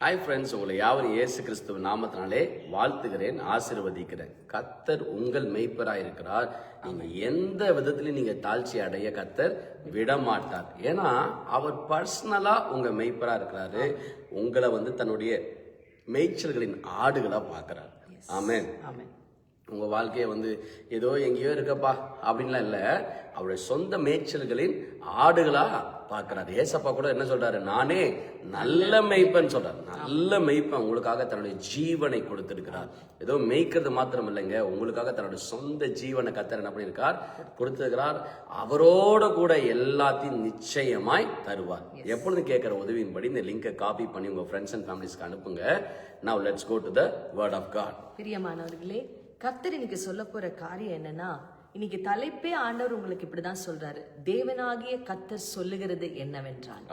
Hi friends உங்களை யாவரும் இயேசு கிறிஸ்துவ நாமத்தினாலே வாழ்த்துகிறேன் ஆசீர்வதிக்கிறேன். கத்தர் உங்கள் மெய்ப்பராய் இருக்கிறார். நீங்க எந்த விதத்திலையும் நீங்க தாழ்ச்சி அடைய கத்தர் விட மாட்டார் ஏன்னா அவர் பர்சனலா உங்க மெய்ப்பரா இருக்கிறாரு. உங்களை வந்து தன்னுடைய மேய்ச்சல்களின் ஆடுகளா பார்க்கிறார். ஆமென் ஆமென் உங்க வாழ்க்கையை வந்து ஏதோ எங்கேயோ இருக்கப்பா அப்படின்லாம் இல்ல. அவருடைய சொந்த மேய்ச்சல்களின் ஆடுகளா பார்க்கிறாரு. ஏசப்பா கூட என்ன சொல்றாரு? நானே நல்ல மேய்ப்பன் சொல்றாரு. நல்ல மேய்ப்பன் உங்களுக்காக தன்னுடைய ஜீவனை கொடுத்திருக்கிறார். ஏதோ மேய்க்கிறது மாத்திரம் இல்லைங்க. உங்களுக்காக தன்னுடைய சொந்த ஜீவனை கத்தர் என்ன பண்ணியிருக்கார்? கொடுத்திருக்கிறார். அவரோட கூட எல்லாத்தையும் நிச்சயமாய் தருவார். எப்பொழுது கேட்கிற உதவியின்படி இந்த லிங்கை காப்பி பண்ணி உங்க ஃப்ரெண்ட்ஸ் அண்ட் ஃபேமிலிஸ்க்கு அனுப்புங்க. Now let's go to the word of God பிரியமானவர்களே கர்த்தர் இன்னைக்கு சொல்ல போற காரியம் என்னன்னா இன்னைக்கு தலைப்பே ஆண்டவர் உங்களுக்கு இப்படிதான் சொல்றாரு. தேவனாகிய கர்த்தர் சொல்லுகிறது என்னவென்றால்.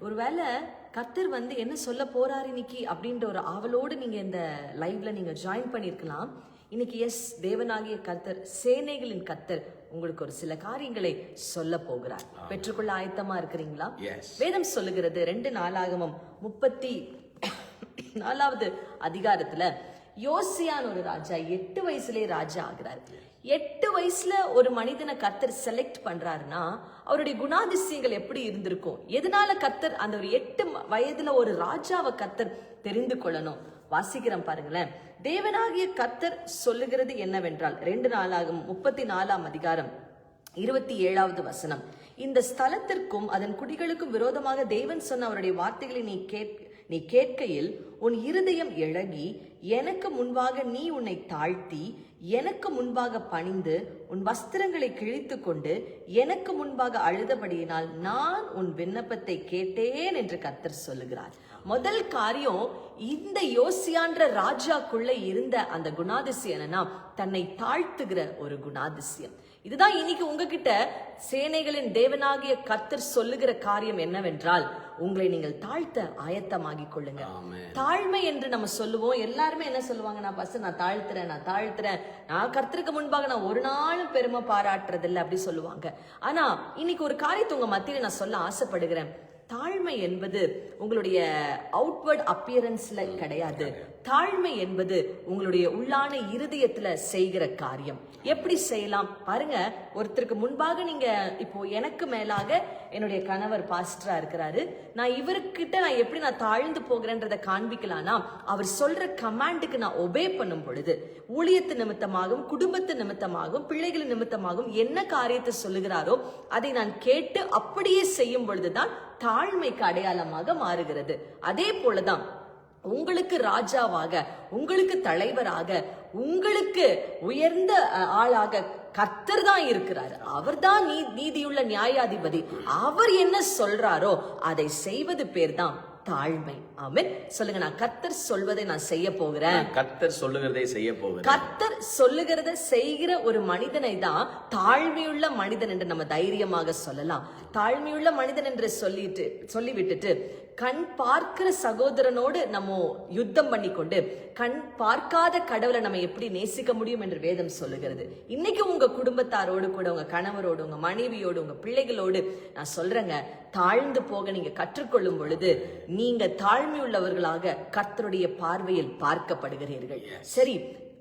ஒருவேளை கர்த்தர் வந்து என்ன சொல்ல போறாரு இன்னைக்கு அப்படின்ற ஒரு ஆவலோடு நீங்க இந்த லைவ்ல நீங்க ஜாயின் பண்ணிருக்கலாம். இன்னைக்கு எஸ் தேவனாகிய கர்த்தர் சேனைகளின் கர்த்தர் உங்களுக்கு ஒரு சில காரியங்களை சொல்ல போகிறார். பெற்றுக்கொள்ள ஆயத்தமா இருக்கிறீங்களா? வேதம் சொல்லுகிறது ரெண்டு நாளாகமம் முப்பத்தி நாலாவது அதிகாரத்துல யோசியான் ஒரு ராஜா எட்டு வயசுலேயே ராஜா ஆகிறார். எட்டு வயசுல ஒரு மனிதனை கத்தர் செலக்ட் பண்றாருன்னா அவருடைய குணாதிசயங்கள் எப்படி இருந்திருக்கும்? எதனால கத்தர் அந்த ஒரு எட்டு வயதுல ஒரு ராஜாவை கத்தர் தெரிந்து கொள்ளணும்? வாசிக்கிறோம் பாருங்களேன். தேவனாகிய கத்தர் சொல்லுகிறது என்னவென்றால் ரெண்டு நாளாகும் முப்பத்தி நாலாம் அதிகாரம் இருபத்தி ஏழாவது வசனம். இந்த ஸ்தலத்திற்கும் அதன் குடிகளுக்கும் விரோதமாக தேவன் சொன்ன அவருடைய வார்த்தைகளை நீ கேட் நீ கேட்கையில் உன் இருதயம் இழகி எனக்கு முன்பாக நீ உன்னை தாழ்த்தி எனக்கு முன்பாக பணிந்து உன் வஸ்திரங்களை கிழித்து கொண்டு எனக்கு முன்பாக அழுதபடியினால் நான் உன் விண்ணப்பத்தை கேட்டேன் என்று கத்தர் சொல்லுகிறார். முதல் காரியம் இந்த யோசியான்ற ராஜாக்குள்ள இருந்த அந்த குணாதிசயம் என்னன்னா தன்னை தாழ்த்துகிற ஒரு குணாதிசயம். இதுதான் இன்னைக்கு உங்ககிட்ட சேனைகளின் தேவனாகிய கர்த்தர் சொல்லுகிற காரியம் என்னவென்றால் உங்களை நீங்கள் தாழ்த்த ஆயத்தமாகிக் கொள்ளுங்க. தாழ்மை என்று நம்ம சொல்லுவோம். எல்லாருமே என்ன சொல்லுவாங்க? நான் ஃபர்ஸ்ட் நான் தாழ்த்துறேன் நான் தாழ்த்துறேன். நான் கர்த்தருக்கு முன்பாக நான் ஒரு நாளும் பெருமை பாராட்டுறது இல்லை அப்படி சொல்லுவாங்க. ஆனா இன்னைக்கு ஒரு காரியத்தை உங்க மத்தியில நான் சொல்ல ஆசைப்படுகிறேன். தாழ்மை என்பது உங்களுடைய அவுட்வர்ட் அப்பியரன்ஸ்ல கிடையாது. தாழ்மை என்பது உங்களுடைய உள்ளான இருதயத்துல செய்கிற காரியம். எப்படி செய்யலாம்? பாருங்க ஒருத்தருக்கு முன்பாக நீங்க இப்போ எனக்கு மேலாக என்னுடைய கணவர் பாஸ்டரா இருக்கிறாரு. நான் இவர்கிட்ட நான் எப்படி நான் தாழ்ந்து போகிறேன்றதை காண்பிக்கலாம்னா அவர் சொல்ற கமாண்டுக்கு நான் ஒபே பண்ணும் பொழுது ஊழியத்து நிமித்தமாகவும் குடும்பத்து நிமித்தமாகவும் பிள்ளைகளின் நிமித்தமாகவும் என்ன காரியத்தை சொல்லுகிறாரோ அதை நான் கேட்டு அப்படியே செய்யும் பொழுதுதான் தாழ்மைக்கு அடையாளமாக மாறுகிறது. அதே போலதான் உங்களுக்கு ராஜாவாக உங்களுக்கு தலைவராக உங்களுக்கு உயர்ந்த ஆளாக கர்த்தர் தான் இருக்கிறார். அவர்தான் நீ நீதியுள்ள நியாயாதிபதி. அவர் என்ன சொல்றாரோ அதை செய்வது பேர் தான் தாழ்மை. ஆமென். சொல்லுங்க நான் கர்த்தர் சொல்வதை நான் செய்ய போகிறேன். நான் கர்த்தர் சொல்லுகிறதை செய்ய போகிறேன். கர்த்தர் சொல்லுகிறத செய்கிற ஒரு மனிதனை தான் தாழ்மையுள்ள மனிதன் என்று நம்ம தைரியமாக சொல்லலாம். தாழ்மையுள்ள மனிதன் என்று சொல்லிட்டு சொல்லி விட்டுட்டு கண் பார்க்கிற சகோதரனோடு நம்ம யுத்தம் பண்ணி கொண்டு கண் பார்க்காத கடவுளை நம்ம எப்படி நேசிக்க முடியும் என்று வேதம் சொல்லுகிறது. இன்னைக்கு உங்க குடும்பத்தாரோடு கூட உங்க கணவரோடு உங்க மனைவியோடு உங்க பிள்ளைகளோடு நான் சொல்றேங்க தாழ்ந்து போக நீங்க கற்றுக்கொள்ளும் பொழுது நீங்க தாழ்மை உள்ளவர்களாக கர்த்தருடைய பார்வையில் பார்க்கப்படுகிறீர்கள். சரி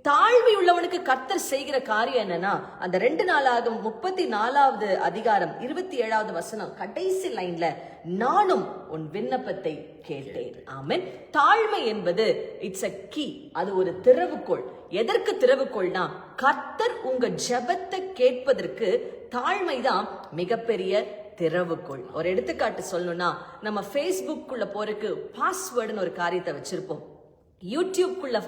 தாழ்மை உள்ளவனுக்கு கர்த்தர் செய்கிற காரியம் என்னன்னா அந்த ரெண்டு நாளாகும் முப்பத்தி நாலாவது அதிகாரம் இருபத்தி ஏழாவது வசனம் கடைசி லைன்ல நானும் உன் விண்ணப்பத்தை கேட்டேன். ஆமென். தாழ்மை என்பது இட்ஸ் அ கீ அது ஒரு திறவுகோள். எதற்கு திறவுகோள்னா கர்த்தர் உங்க ஜபத்தை கேட்பதற்கு தாழ்மைதான் மிகப்பெரிய திறவுகோள். ஒரு எடுத்துக்காட்டு சொல்லணும்னா நம்ம ஃபேஸ்புக்குள்ள போறதுக்கு பாஸ்வேர்டுன்னு ஒரு காரியத்தை வச்சிருப்போம். யூடியூப்குள்ள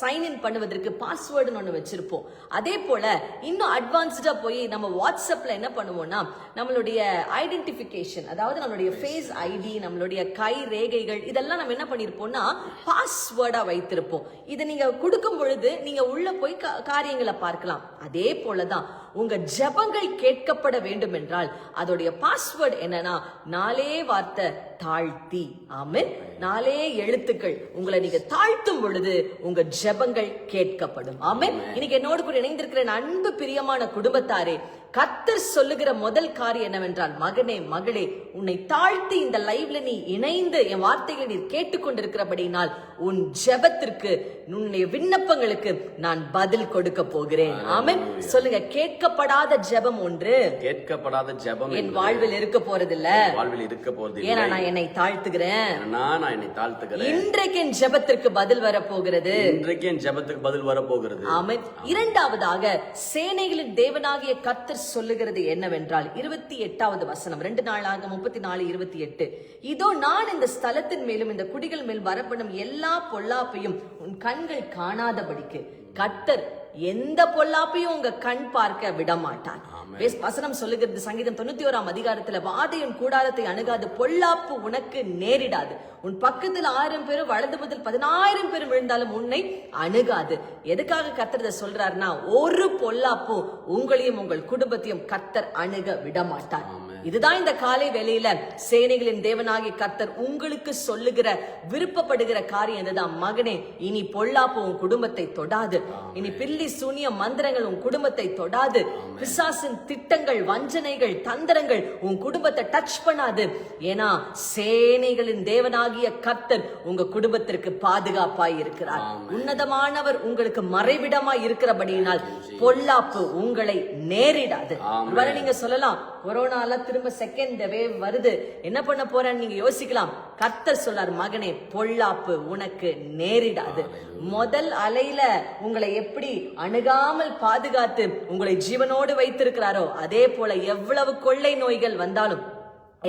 சைன் இன் பண்ணுவதற்கு பாஸ்வேர்டுன்னு ஒன்று வச்சிருப்போம். அதே போல இன்னும் அட்வான்ஸ்டா போய் நம்ம வாட்ஸ்அப்ல என்ன பண்ணுவோம்னா நம்மளுடைய ஐடென்டிஃபிகேஷன் அதாவது நம்மளுடைய ஃபேஸ் ஐடி நம்மளுடைய கை ரேகைகள் இதெல்லாம் நம்ம என்ன பண்ணியிருப்போம்னா பாஸ்வேர்டா வைத்திருப்போம். இதை நீங்க கொடுக்கும் பொழுது நீங்க உள்ள போய் கா- காரியங்களை பார்க்கலாம். அதே போலதான் உங்க ஜெபங்கள் கேட்கப்பட வேண்டும் என்றால் அதோடைய பாஸ்வேர்டு என்னன்னா நாலே வார்த்தை தாழ்த்தி. ஆமென். நாலே எழுத்துக்கள். உங்களை நீங்க தாழ்த்தும் பொழுது உங்க ஜெபங்கள் கேட்கப்படும். ஆமென். இன்னைக்கு என்னோடு கூட இணைந்திருக்கிற அன்பு பிரியமான குடும்பத்தாரே கர்த்தர் சொல்லுகிற முதல் காரியம் என்னவென்றால் மகனே மகளே உன்னை தாழ்த்தி இந்த லைவ்ல நீ இணைந்து என் வார்த்தைகளை நீ கேட்டுக்கொண்டிருக்கிறபடினால் உன் ஜெபத்திற்கு உன்னுடைய விண்ணப்பங்களுக்கு நான் பதில் கொடுக்க போகிறேன். ஆமென். சொல்லுங்க கேட்கப்படாத ஜெபம் ஒன்று. கேட்கப்படாத ஜெபம் என் வாழ்வில் இருக்க போறதில்ல. வாழ்வில் இருக்க போறது ஏன்னா நான் என்னை தாழ்த்துகிறேன். நான் நான் என்னை தாழ்த்துக்கிறேன் இன்றைக்கு என் ஜெபத்திற்கு பதில் வர போகிறது இன்றைக்கு என் ஜெபத்துக்கு பதில் வர போகிறது ஆமென். இரண்டாவதாக சேனைகளின் தேவனாகிய கர்த்தர் சொல்லுகிறது என்னவென்றால் இருபத்தி எட்டாவது வசனம் ரெண்டு நாளாக முப்பத்தி நாலு இருபத்தி எட்டு. இதோ நான் இந்த ஸ்தலத்தின் மேலும் இந்த குடிகள் மேல் வரப்படும் எல்லா பொல்லாப்பையும் உன் கண்கள் காணாதபடிக்கு கத்தர் எந்த பொல்லாப்பையும் உங்க கண் பார்க்க விடமாட்டான் வசனம் சொல்லுகிறது சங்கீதம் தொண்ணூத்தி ஓராம் அதிகாரத்துல வாதையின் கூடாரத்தை அணுகாது பொல்லாப்பு உனக்கு நேரிடாது. உன் பக்கத்தில் ஆயிரம் பேரும் வலது முதல் பதினாயிரம் பேரும் விழுந்தாலும் உன்னை அணுகாது. எதுக்காக கர்த்தர் இதை சொல்றாருன்னா ஒரு பொல்லாப்பும் உங்களையும் உங்கள் குடும்பத்தையும் கர்த்தர் அணுக விட மாட்டார் இதுதான் இந்த காலை வேளையில சேனைகளின் தேவனாகிய கர்த்தர் உங்களுக்கு சொல்லுகிற விருப்பப்படுகிற காரியம் இதுதான். மகனே இனி பொல்லாப்பு உன் குடும்பத்தை தொடாது. இனி பில்லி சூனிய மந்திரங்கள் உன் குடும்பத்தை தொடாது. பிசாசின் திட்டங்கள் வஞ்சனைகள் தந்திரங்கள் உன் குடும்பத்தை டச் பண்ணாது. ஏன்னா சேனைகளின் தேவனாகிய கர்த்தர் உங்க குடும்பத்திற்கு பாதுகாப்பாய் இருக்கிறார். உன்னதமானவர் உங்களுக்கு மறைவிடமாய் இருக்கிறபடியினால் பொல்லாப்பு உங்களை நேரிடாது. நீங்க சொல்லலாம் கொரோனால திரும்ப செகண்ட் வேவ் வருது. என்ன பண்ண போறேன்னு நீங்க யோசிக்கலாம். கர்த்தர் சொல்லார் மகனே பொல்லாப்பு உனக்கு நேரிடாது. முதல் அலையில உங்களை எப்படி அணுகாமல் பாதுகாத்து உங்களை ஜீவனோடு வைத்திருக்கிறாரோ அதே போல எவ்வளவு கொள்ளை நோய்கள் வந்தாலும்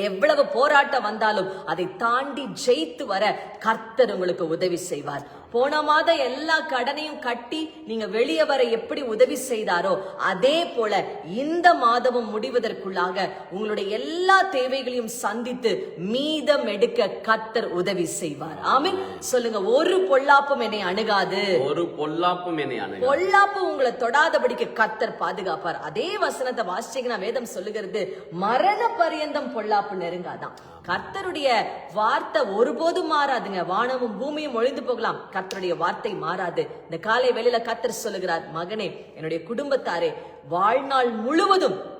எவ்வளவு போராட்டம் வந்தாலும் அதை தாண்டி ஜெயித்து வர கர்த்தர் உங்களுக்கு உதவி செய்வார். போன மாதம் எல்லா கடனையும் கட்டி நீங்க வெளியே வர எப்படி உதவி செய்தாரோ அதே போல இந்த மாதமும் முடிவதற்குள்ளாக உங்களுடைய எல்லா தேவைகளையும் சந்தித்து மீதம் எடுக்க கர்த்தர் உதவி செய்வார். ஆமென். சொல்லுங்க ஒரு பொல்லாப்பும் என்னை அணுகாது. ஒரு பொல்லாப்பும் என்னை அணுக பொல்லாப்பு உங்களை தொடாதபடிக்கு கர்த்தர் பாதுகாப்பார். அதே வசனத்தை வாசிச்சீங்கன்னா வேதம் சொல்லுகிறது மரண பரியந்தம் பொல்லாப்பு நெருங்காதான். கர்த்தருடைய வார்த்தை ஒருபோதும் மாறாதுங்க. வானமும் பூமியும் ஒழிந்து போகலாம். கர்த்தருடைய வார்த்தை மாறாது. இந்த காலை வேளையில கர்த்தர் சொல்லுகிறார் மகனே என்னுடைய குடும்பத்தாரே வாழ்நாள் முழுவதும்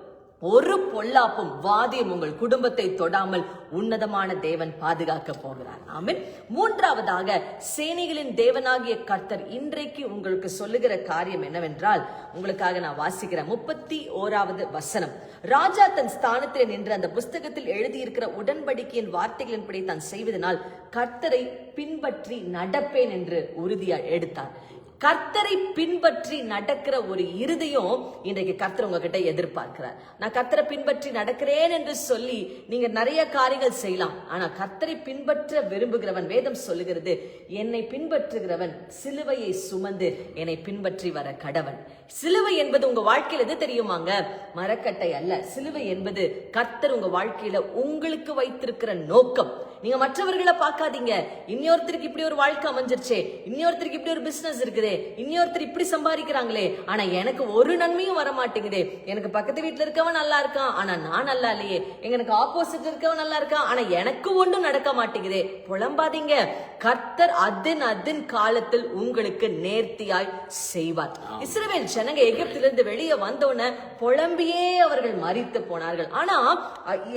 ஒரு பொல்லாப்பும் வாதியும் உங்கள் குடும்பத்தை தொடாமல் உன்னதமான தேவன் பாதுகாக்க போகிறார். ஆமீன். மூன்றாவதாக சேனைகளின் தேவனாகிய கர்த்தர் இன்றைக்கு உங்களுக்கு சொல்லுகிற காரியம் என்னவென்றால் உங்களுக்காக நான் வாசிக்கிறேன் முப்பத்தி ஓராவது வசனம். ராஜா தன் ஸ்தானத்தில் நின்று அந்த புஸ்தகத்தில் எழுதியிருக்கிற உடன்படிக்கையின் வார்த்தைகளின்படி தான் செய்வதனால் கர்த்தரை பின்பற்றி நடப்பேன் என்று உறுதியா எடுத்தார். கர்த்தரை பின்பற்றி நடக்கிற ஒரு இருதயம் இன்றைக்கு கர்த்தர் உங்ககிட்ட எதிர்பார்க்கிறார். நான் கர்த்தரை பின்பற்றி நடக்கிறேன் என்று சொல்லி நீங்க நிறைய காரியங்கள் செய்யலாம். ஆனா கர்த்தரை பின்பற்ற விரும்புகிறவன் வேதம் சொல்லுகிறது என்னை பின்பற்றுகிறவன் சிலுவையை சுமந்து என்னை பின்பற்றி வர கடவன். சிலுவை என்பது உங்க வாழ்க்கையில எது தெரியுமாங்க? மரக்கட்டை அல்ல. சிலுவை என்பது கர்த்தர் உங்க வாழ்க்கையில உங்களுக்கு வைத்திருக்கிற நோக்கம். நீங்க மற்றவர்களை பார்க்காதீங்க. இன்னொருத்தருக்கு இப்படி ஒரு வாழ்க்கை அமைஞ்சிருச்சே. இன்னொருத்தருக்கு இப்படி ஒரு பிசினஸ் இருக்குதே. இன்னொருத்தர் இப்படி சம்பாதிக்கிறாங்களே. ஆனா எனக்கு ஒரு நன்மையும் வர மாட்டேங்குதே எனக்கு பக்கத்து வீட்டுல இருக்கவன் நல்லா இருக்கான். ஆனா நான் நல்லா இல்லையே. எனக்கு ஆப்போசிட் இருக்கவன் நல்லா இருக்கான். ஆனா எனக்கு ஒண்ணும் நடக்க மாட்டேங்குதே. புலம்பாதீங்க. கர்த்தர் அதன் அதன் காலத்தில் உங்களுக்கு நேர்த்தியாய் செய்வார். இஸ்ரவேல் ஜனங்க எகிப்திலிருந்து வெளியே வந்தோடனே புலம்பியே அவர்கள் மறித்து போனார்கள். ஆனா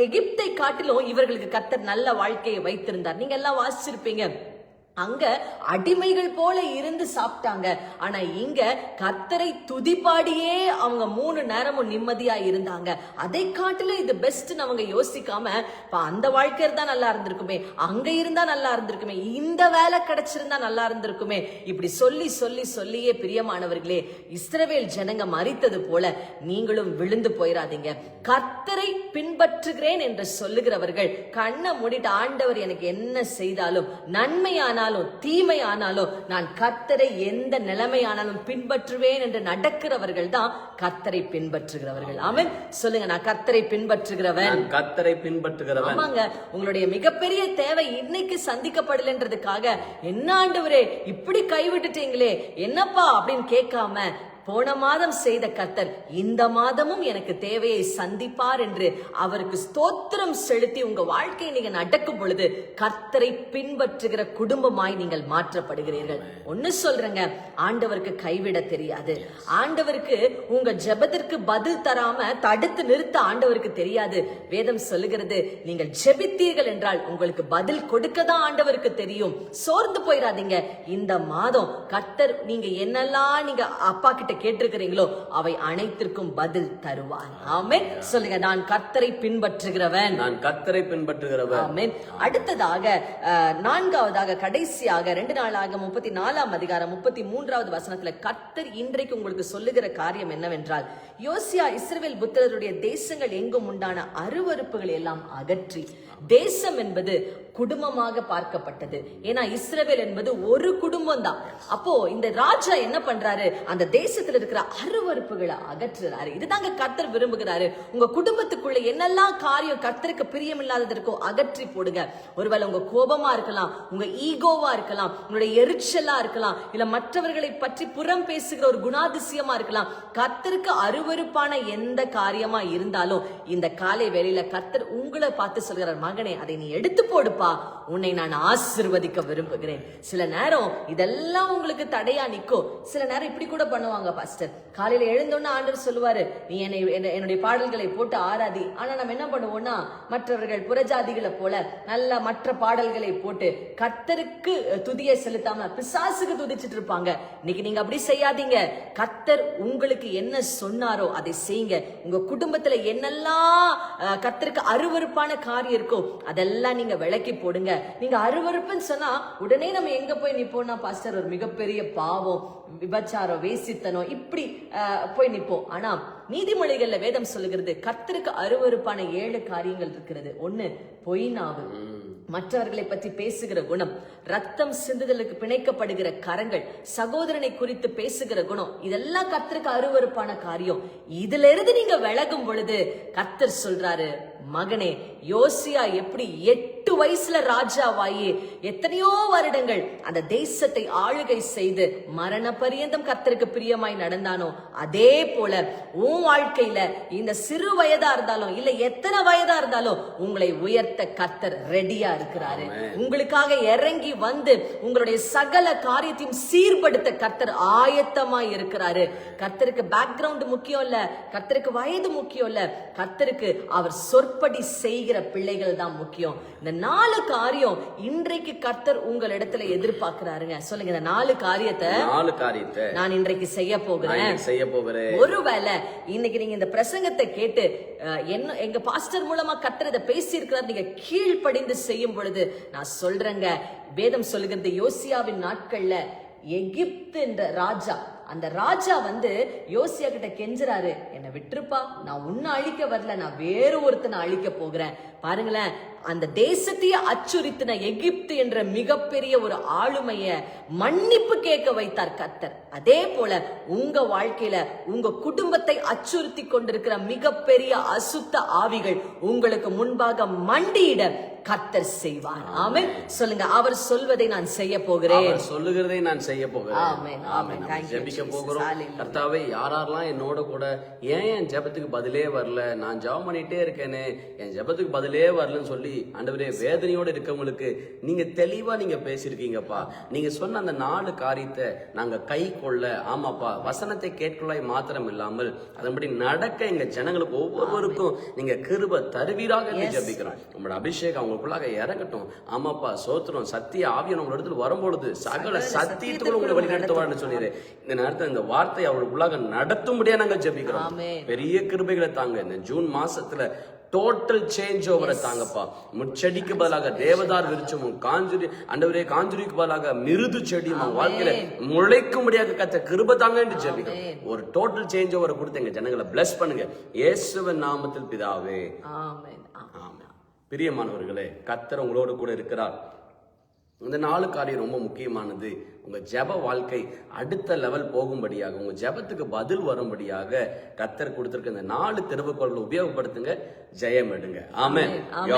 எகிப்தை காட்டிலும் இவர்களுக்கு கத்தர் நல்ல வாழ்க்கையை வைத்திருந்தார். நீங்க எல்லாம் வாசிச்சிருப்பீங்க. அங்க அடிமைகள் போல இருந்து சாப்பிட்டாங்க. ஆனா இங்க கத்தரை துதிப்பாடியே அவங்க மூணு நேரமும் நிம்மதியா இருந்தாங்க. அதை காட்டிலும் இது பெஸ்ட் அவங்க யோசிக்காம இப்ப அந்த வாழ்க்கை தான் நல்லா இருந்திருக்குமே அங்க இருந்தா நல்லா இருந்திருக்குமே இந்த வேலை கிடைச்சிருந்தா நல்லா இருந்திருக்குமே. இப்படி சொல்லி சொல்லி சொல்லியே பிரியமானவர்களே இஸ்ரவேல் ஜனங்க மறித்தது போல நீங்களும் விழுந்து போயிடாதீங்க கத்தரை பின்பற்றுகிறேன் என்று சொல்லுகிறவர்கள் கண்ணை மூடிட்டு ஆண்டவர் எனக்கு என்ன செய்தாலும் நன்மையானாலும் தீமையானாலும் நான் கர்த்தரை எந்த நிலைமையானாலும் பின்பற்றுவேன் என்று நடக்கிறவர்கள் தான் கர்த்தரை பின்பற்றுகிறவர்கள். அவன் சொல்லுங்க நான் கர்த்தரை பின்பற்றுகிறவன். நான் கர்த்தரை பின்பற்றுகிறவன். ஆமாங்க. உங்களுடைய மிகப்பெரிய தேவை இன்னைக்கு சந்திக்கப்படலன்றதுக்காக என்ன ஆண்டவரே இப்படி கைவிட்டுட்டீங்களே என்னப்பா? அப்படின்னு கேட்காம போன மாதம் செய்த கர்த்தர் இந்த மாதமும் எனக்கு தேவையை சந்திப்பார் என்று அவருக்கு ஸ்தோத்திரம் செலுத்தி உங்க வாழ்க்கையை நீங்க நடக்கும் பொழுது கர்த்தரை பின்பற்றுகிற குடும்பமாய் நீங்கள் மாற்றப்படுகிறீர்கள். ஒன்னு சொல்றேங்க ஆண்டவருக்கு கைவிட தெரியாது. ஆண்டவருக்கு உங்க ஜெபத்திற்கு பதில் தராம தடுத்து நிறுத்த ஆண்டவருக்கு தெரியாது. வேதம் சொல்லுகிறது நீங்கள் ஜெபித்தீர்கள் என்றால் உங்களுக்கு பதில் கொடுக்க தான் ஆண்டவருக்கு தெரியும். சோர்ந்து போயிடாதீங்க இந்த மாதம் கர்த்தர் நீங்க என்னெல்லாம் நீங்க அப்பா கிட்ட கேட்டிருக்கிறீங்களோ அவை அனைத்திற்கும் பதில் தருவார் ஆமென். சொல்லுங்க நான் கர்த்தரை பின்பற்றுகிறவன். நான் கத்தரை பின்பற்றுகிறவர் ஆமென். அடுத்ததாக நான்காவதாக கடைசியாக ரெண்டு நாளாக முப்பத்தி நாலாம் அதிகாரம் முப்பத்தி மூன்றாவது வசனத்துல கர்த்தர் இன்றைக்கு உங்களுக்கு சொல்லுகிற காரியம் என்னவென்றால் யோசியா இஸ்ரவேல் புத்திரருடைய தேசங்கள் எங்கும் உண்டான அருவருப்புகளை எல்லாம் அகற்றி தேசம் என்பது குடும்பமாக பார்க்கப்பட்டது. ஏன்னா இஸ்ரவேல் என்பது ஒரு குடும்பம் தான் அப்போ இந்த ராஜா என்ன பண்றாரு? அந்த தேசத்துல இருக்கிற அருவருப்புகளை அகற்றுறாரு. இதுதாங்க கர்த்தர் விரும்புகிறாரு. உங்க குடும்பத்துக்குள்ள என்னெல்லாம் காரியம் கர்த்தருக்கு பிரியமில்லாதது இருக்கோ அகற்றி போடுங்க. ஒருவேளை உங்க கோபமா இருக்கலாம் உங்க ஈகோவா இருக்கலாம் உங்களுடைய எரிச்சலா இருக்கலாம் இல்ல மற்றவர்களை பற்றி புறம் பேசுகிற ஒரு குணாதிசயமா இருக்கலாம். கர்த்தருக்கு அருவருப்பான எந்த காரியமா இருந்தாலும் இந்த காலை வேளையில கர்த்தர் உங்களை பார்த்து சொல்கிறார் மகனே அதை நீ எடுத்து போடுப்பா. உன்னை நான் ஆசிர்வதிக்க விரும்புகிறேன். சில நேரம் இதெல்லாம் உங்களுக்கு தடையா நிற்கும் சில நேரம் இப்படி கூட பண்ணுவாங்க. பாஸ்டர் காலையில எழுந்தோன்னு ஆண்டவர் சொல்லுவாரு நீ என்னை என்ன- என்னுடைய பாடல்களை போட்டு ஆராதி. ஆனா நம்ம என்ன பண்ணுவோம்னா மற்றவர்கள் புறஜாதிகளை போல நல்ல மற்ற பாடல்களை போட்டு கத்தருக்கு துதியை செலுத்தாம பிசாசுக்கு துதிச்சிட்டு இருப்பாங்க. இன்னைக்கு நீங்க அப்படி செய்யாதீங்க. கத்தர் உங்களுக்கு என்ன சொன்னாரோ அதை செய்யுங்க. உங்க குடும்பத்துல என்னெல்லாம் கத்தருக்கு அருவறுப்பான அருவருப்பான காரியம் இருக்கோ அதெல்லாம் நீங்க விளக்கி போடுங்க. நீங்க அருவருப்புன்னு சொன்னா உடனே நம்ம எங்க போய் நிப்போம்னா பாஸ்டர் ஒரு மிகப்பெரிய பாவம். விபச்சாரம் வேசித்தனம் இப்படி போய் நிப்போம் ஆனா நீதிமொழிகள்ல வேதம் சொல்லுகிறது கர்த்தருக்கு அருவருப்பான ஏழு காரியங்கள் இருக்கிறது. ஒண்ணு பொய் நாவு. மற்றவர்களை பற்றி பேசுகிற குணம் ரத்தம் சிந்துதலுக்கு பிணைக்கப்படுகிற கரங்கள் சகோதரனை குறித்து பேசுகிற குணம் இதெல்லாம் கர்த்தருக்கு அருவருப்பான காரியம். இதுல இருந்து நீங்க விலகும் பொழுது கர்த்தர் சொல்றாரு மகனே யோசியா எப்படி எட்டு வயசுல ராஜாவாயி. எத்தனையோ வருடங்கள் அந்த தேசத்தை ஆளுகை செய்து மரண பரியந்தம் கர்த்தருக்கு பிரியமாய் நடந்தானோ? அதே போல உன் வாழ்க்கையில இந்த சிறு வயதா இருந்தாலும் இல்ல எத்தனை வயதா இருந்தாலும் உங்களை உயர்த்த கர்த்தர் ரெடியா இருக்கிறாரு. உங்களுக்காக இறங்கி வந்து உங்களுடைய சகல காரியத்தையும் சீர்படுத்த கர்த்தர் ஆயத்தமா இருக்கிறாரு. கர்த்தருக்கு பேக்ரவுண்ட் முக்கியம் இல்ல கர்த்தருக்கு வயது முக்கியம் இல்ல கர்த்தருக்கு அவர் சொற்படி செய்கிற பிள்ளைகள் தான் முக்கியம். இந்த நாலு காரியம் இன்றைக்கு கர்த்தர் உங்கள் இடத்துல எதிர்பார்க்கிறாருங்க. சொல்லுங்க இந்த நாலு காரியத்தை நாலு காரியத்தை நான் இன்றைக்கு செய்ய போகிறேன். செய்ய போகிறேன். ஒருவேளை இன்னைக்கு நீங்க இந்த பிரசங்கத்தை கேட்டு என்ன எங்க பாஸ்டர் மூலமா கத்துறத பேசி இருக்கிறார் நீங்க கீழ்ப்படிந்து செய்யும் பொழுது நான் சொல்றேங்க. வேதம் சொல்லுகிறது யோசியாவின் நாட்கள்ல எகிப்து என்ற ராஜா அந்த ராஜா வந்து யோசியா கிட்ட கெஞ்சுறாரு. என்னை விட்டுருப்பா நான் உன்னை அழிக்க வரல நான் வேற ஒருத்தனை அழிக்க போகிறேன். பாருங்களேன் அந்த தேசத்தையே அச்சுறுத்தின எகிப்து என்ற மிகப்பெரிய ஒரு ஆளுமைய மன்னிப்பு கேட்க வைத்தார் கர்த்தர். அதே போல உங்க வாழ்க்கையில உங்க குடும்பத்தை அச்சுறுத்தி கொண்டிருக்கிற மிகப்பெரிய அசுத்த ஆவிகள் உங்களுக்கு முன்பாக மண்டியிட கர்த்தர் செய்வார். ஆமென். சொல்லுங்க அவர் சொல்வதை நான் செய்ய போகிறேன். சொல்லுகிறதை நான் செய்ய போகிறேன். ஆமென், ஆமென். ஜெபிக்க. போகிறோம். கர்த்தாவே யாரெல்லாம் என்னோட கூட ஏன் என் ஜெபத்துக்கு பதிலே வரல? நான் ஜெபம் பண்ணிட்டே இருக்கேனே. என் ஜெபத்துக்கு பதிலே வரலன்னு சொல்லி ஆண்டவரே வேதனையோட இருக்கவங்களுக்கு நீங்க தெளிவா நீங்க பேசியிருக்கீங்கப்பா. நீங்க சொன்ன அந்த நாலு காரியத்தை நாங்க கை கொள்ள ஆமாப்பா வசனத்தை கேட்கலாய் மாத்திரம் இல்லாமல் அதன்படி நடக்க எங்க ஜனங்களுக்கு ஒவ்வொருவருக்கும் நீங்க கிருப தருவீராக ஜெபிக்கிறோம். உங்களோட அபிஷேகம் அவங்களுக்குள்ளாக இறங்கட்டும். ஆமாப்பா சோத்திரம் சத்திய ஆவியன் உங்களோட இடத்துல வரும்பொழுது சகல சத்தியத்துக்குள்ள உங்களை வழி நடத்துவார்னு சொல்லிடு. இந்த நேரத்துல இந்த வார்த்தை அவர்களுக்குள்ளாக நடத்தும்படியா நாங்க ஜெபிக்கிறோம். பெரிய கிருபைகளை தாங்க. இந்த ஜூன் மாசத்துல டோட்டல் சேஞ்ச் ஓவரை தாங்கப்பா. முச்செடிக்கு பதிலாக தேவதார் விருச்சமும் காஞ்சுரி அண்டவரே காஞ்சுரிக்கு பதிலாக மிருது செடியும் அவங்க வாழ்க்கையில முளைக்கும்படியாக கத்த கிருப தாங்க என்று ஜெபிக்கிறோம். ஒரு டோட்டல் சேஞ்ச் ஓவரை கொடுத்து எங்க ஜனங்களை பிளஸ் பண்ணுங்க. இயேசுவின் நாமத்தில் பிதாவே. ஆமென் ஆமென். ஆமென். பிரியமானவர்களே கத்தர் உங்களோடு கூட இருக்கிறார். இந்த நாலு காரியம் ரொம்ப முக்கியமானது. உங்க ஜெப வாழ்க்கை அடுத்த லெவல் போகும்படியாக உங்க ஜெபத்துக்கு பதில் வரும்படியாக கத்தர் கொடுத்திருக்க இந்த நாலு திருவுக்குறள் உபயோகப்படுத்துங்க ஜெயம் எடுங்க. Amen you.